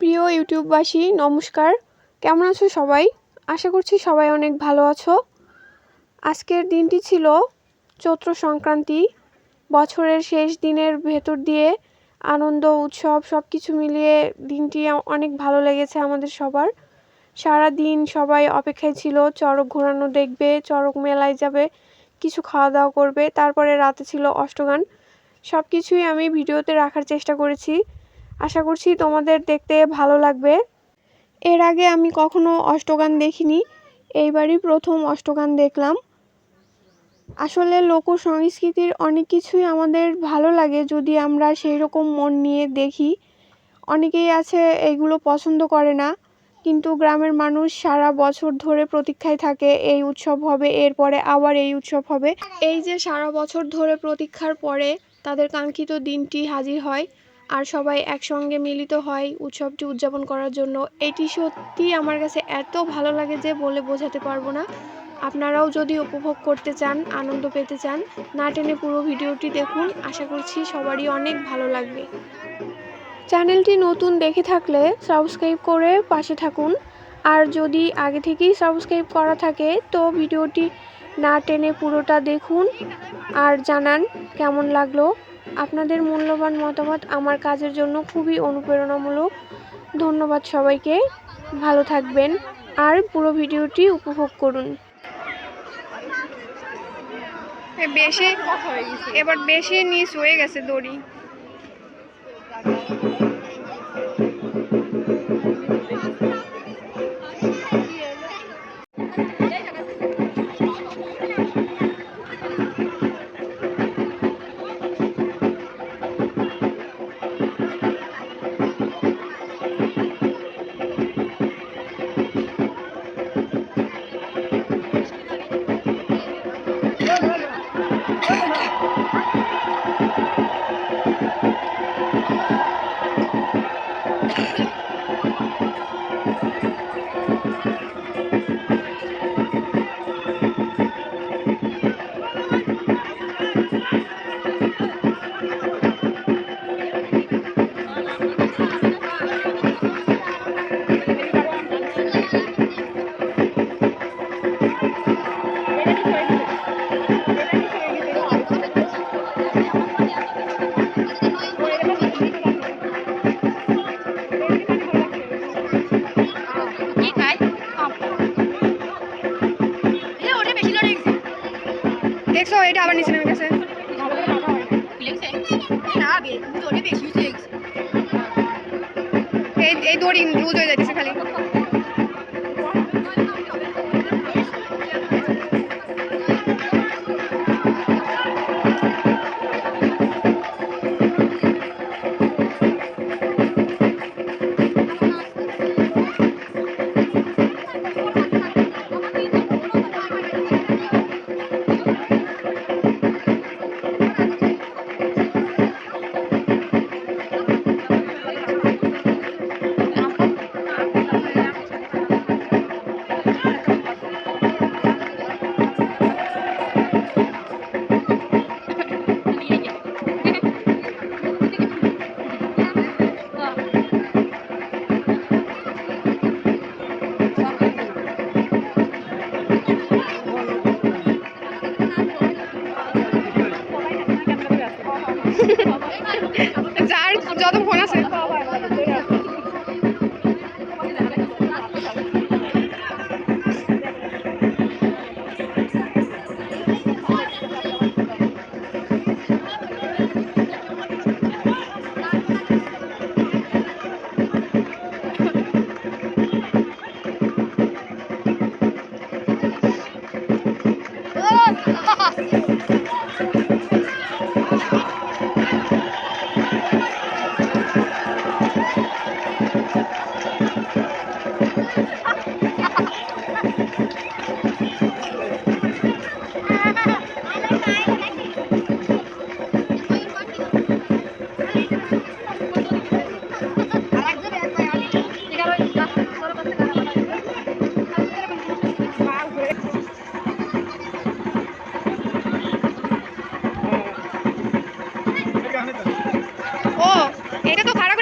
প্রিয় ইউটিউববাসী, নমস্কার। কেমন আছো সবাই? আশা করছি সবাই অনেক ভালো আছো। আজকের দিনটি ছিল চৈত্র সংক্রান্তি। বছরের শেষ দিনের ভেতর দিয়ে আনন্দ, উৎসব সব কিছু মিলিয়ে দিনটি অনেক ভালো লেগেছে আমাদের সবার। সারা দিন সবাই অপেক্ষায় ছিল, চড়ক ঘোরানো দেখবে, চড়ক মেলায় যাবে, কিছু খাওয়া দাওয়া করবে, তারপরে রাতে ছিল অষ্টগান। সব কিছুই আমি ভিডিওতে রাখার চেষ্টা করেছি। আশা করছি তোমাদের দেখতে ভালো লাগবে। এর আগে আমি কখনো অষ্টগান দেখিনি, এইবারই প্রথম অষ্টগান দেখলাম। আসলে লোক সংস্কৃতির অনেক কিছুই আমাদের ভালো লাগে যদি আমরা সেই রকম মন নিয়ে দেখি। অনেকেই আছে এইগুলো পছন্দ করে না, কিন্তু গ্রামের মানুষ সারা বছর ধরে প্রতীক্ষায় থাকে, এই উৎসব হবে, এরপরে আবার এই উৎসব হবে। এই যে সারা বছর ধরে প্রতীক্ষার পরে তাদের কাঙ্ক্ষিত দিনটি হাজির হয় আর সবাই একসঙ্গে মিলিত হয় উৎসবটি উদযাপন করার জন্য। এটি সত্যি আমার কাছে এত ভালো লাগে যে বলে বোঝাতে পারব না। আপনারাও যদি উপভোগ করতে চান, আনন্দ পেতে চান, না টেনে পুরো ভিডিওটি দেখুন, আশা করছি সবারই অনেক ভালো লাগবে। চ্যানেলটি নতুন দেখে থাকলে সাবস্ক্রাইব করে পাশে থাকুন। আর যদি আগে থেকেই সাবস্ক্রাইব করা থাকে, তো ভিডিওটি না টেনে পুরোটা দেখুন। আর জানান কেমন লাগল। আপনাদের মূল্যবান মতামত আমার কাজের জন্য খুবই অনুপ্রেরণামূলক। ধন্যবাদ সবাইকে। ভালো থাকবেন আর পুরো ভিডিওটি উপভোগ করুন। বেশি এবার বেশি নিচ হয়ে গেছে দড়ি। এটা আবার নিচে নেমে গেছে। এই দড়ি লুজ হয়ে যাচ্ছে খালি।